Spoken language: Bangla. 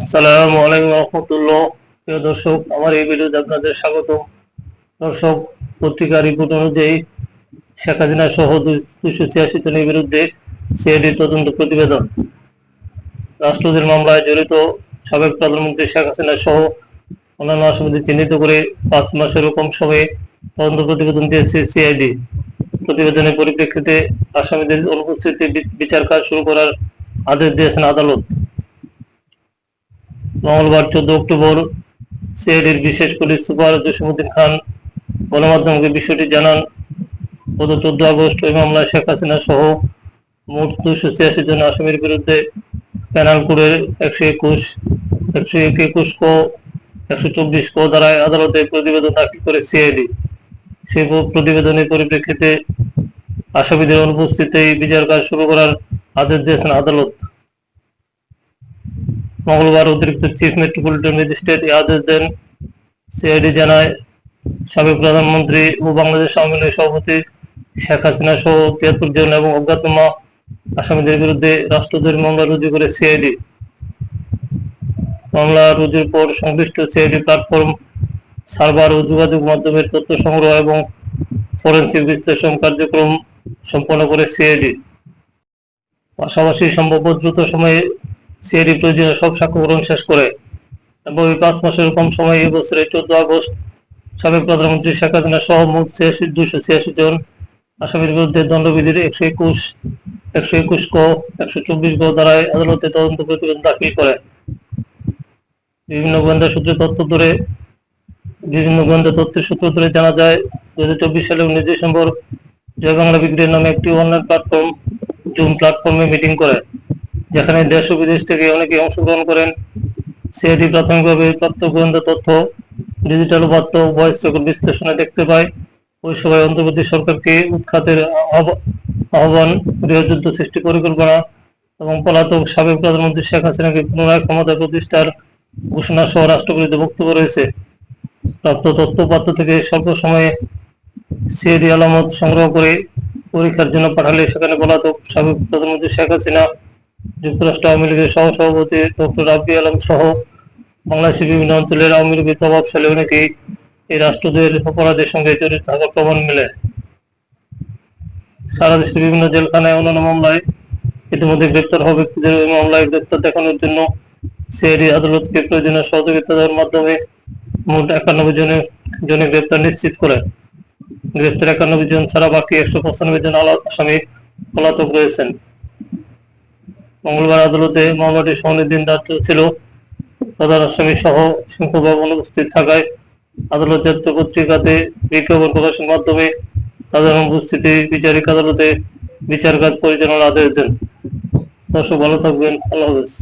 আসসালামু আলাইকুম রহমতুল্লাহ। প্রিয় দর্শক, আমার এই ভিডিওতে আপনাদের স্বাগত দর্শক পত্রিকার রিপোর্ট অনুযায়ী শেখ হাসিনা সহ দুইশো ছিয়াশি জনের বিরুদ্ধে সিআইডির তদন্ত প্রতিবেদন। রাষ্ট্রদের মামলায় জড়িত সাবেক প্রধানমন্ত্রী শেখ হাসিনা সহ অন্যান্য আসামিদের চিহ্নিত করে পাঁচ মাসেরও কম সময়ে তদন্ত প্রতিবেদন দিয়েছে সিআইডি। প্রতিবেদনের পরিপ্রেক্ষিতে আসামিদের অনুপস্থিতি বিচার কাজ শুরু করার আদেশ দিয়েছেন আদালত। মঙ্গলবার চোদ্দ অক্টোবর সিআইডির বিশেষ পুলিশ সুপার জসিমুদ্দিন খান গণমাধ্যমকে বিষয়টি জানান। গত চোদ্দ আগস্ট ওই মামলায় শেখ হাসিনা সহ মোট দুশো ছিয়াশি জন আসামির বিরুদ্ধে প্যানাল একশো একুশ একশো একুশ কো, একশো চব্বিশ কো দ্বারায় আদালতে প্রতিবেদন দাখিল করে সিআইডি। সেই প্রতিবেদনের পরিপ্রেক্ষিতে আসামিদের অনুপস্থিতিতে বিচার কাজ শুরু করার আদেশ দিয়েছেন আদালত। মঙ্গলবার অতিরিক্ত চিফ মেট্রোপলিটন ম্যাজিস্ট্রেট এই আদেশ দেন সিআইডি জানায়। সাবেক প্রধানমন্ত্রী ও বাংলাদেশ আওয়ামী লীগের সভাপতি শেখ হাসিনা সহ তিয়াত্তর জন এবং অজ্ঞাতনামা আসামিদের বিরুদ্ধে রাষ্ট্রদ্রোহী মামলা রুজু করে সিআইডি মামলা রুজুর পর সংশ্লিষ্ট সিআইডি প্ল্যাটফর্ম সার্ভার ও যোগাযোগ মাধ্যমের তথ্য সংগ্রহ এবং ফরেন্সিক বিশ্লেষণ কার্যক্রম সম্পন্ন করে সিআইডি পাশাপাশি সম্ভাব্য দ্রুত সময়ে সিআইডি প্রয়োজনীয় সব সাক্ষ্য গ্রহণ শেষ করে এবং এই পাঁচ মাসের কম সময়ে এবছরের চোদ্দ আগস্ট সাবেক প্রধানমন্ত্রী শেখ হাসিনা সহ মোট ছিয়াশি দুশো ছিয়াশি জন আসামির বিরুদ্ধে দণ্ডবিধির একশো একুশ একশো একুশ ক, একশো চব্বিশ গ দ্বারায় আদালতে তদন্ত প্রতিবেদন দাখিল করে। বিভিন্ন গোয়েন্দা সূত্রে তথ্য ধরে, বিভিন্ন গোয়েন্দা তথ্যের সূত্র ধরে জানা যায় দু হাজার চব্বিশ সালে উনিশ ডিসেম্বর জয় বাংলা ব্রিগেড নামে একটি অনলাইন প্ল্যাটফর্ম জুম প্ল্যাটফর্মে মিটিং করে। যেখানে দেশ ও বিদেশ থেকে অনেকে অংশগ্রহণ করেন। সিআইডি প্রাথমিকভাবে প্রাপ্ত গোয়েন্দা তথ্য ডিজিটাল উপাত্ত ভয়েস রেকর্ড বিশ্লেষণে দেখতে পায়। ওই সময় অন্তর্বর্তী সরকারকে উৎখাতের আহ্বান গৃহযুদ্ধ সৃষ্টি পরিকল্পনা এবং পলাতক সাবেক প্রধানমন্ত্রী শেখ হাসিনাকে পুনরায় ক্ষমতা প্রতিষ্ঠার ঘোষণা সহ রাষ্ট্রবিরোধী বক্তব্য রয়েছে। প্রাপ্ত তথ্যপাত্র থেকে স্বল্প সময়ে সিআইডি আলামত সংগ্রহ করে পরীক্ষার জন্য পাঠালে সেখানে পলাতক সাবেক প্রধানমন্ত্রী শেখ হাসিনা যুক্তরাষ্ট্র আওয়ামী লীগের সহ সভাপতি ডক্টর রাব্বি আলম সহ বাংলাদেশের বিভিন্ন অঞ্চলের আওয়ামী লীগের প্রভাবশালী অনেকেই এই রাষ্ট্রদের অপরাধের সঙ্গে জড়িত থাকার প্রমাণ মেলে। সারা দেশের বিভিন্ন জেলখানায় অন্যান্য মামলায় ইতিমধ্যে গ্রেপ্তার হওয়া ব্যক্তিদের ওই মামলায় গ্রেপ্তার দেখানোর জন্য সিআইডি আদালতকে প্রয়োজনীয় সহযোগিতা দেওয়ার মাধ্যমে মোট একানব্বই জনের জনের গ্রেপ্তার নিশ্চিত করে। গ্রেপ্তার একানব্বই জন ছাড়া বাকি একশো পঁচানব্বই জন আসামি পলাতক রয়েছেন। মঙ্গলবার আদালতে মামলাটি শুনানির দিন ধার্য ছিল প্রধান আসামি সহ শঙ্করবাবু অনুপস্থিত থাকায় আদালত জাতীয় পত্রিকাতে বিজ্ঞাপন প্রকাশের মাধ্যমে তাদের অনুপস্থিতি বিচারিক আদালতে বিচার কাজ পরিচালনার আদেশ দেন। দর্শক, ভালো থাকবেন। আল্লাহ হাফেজ।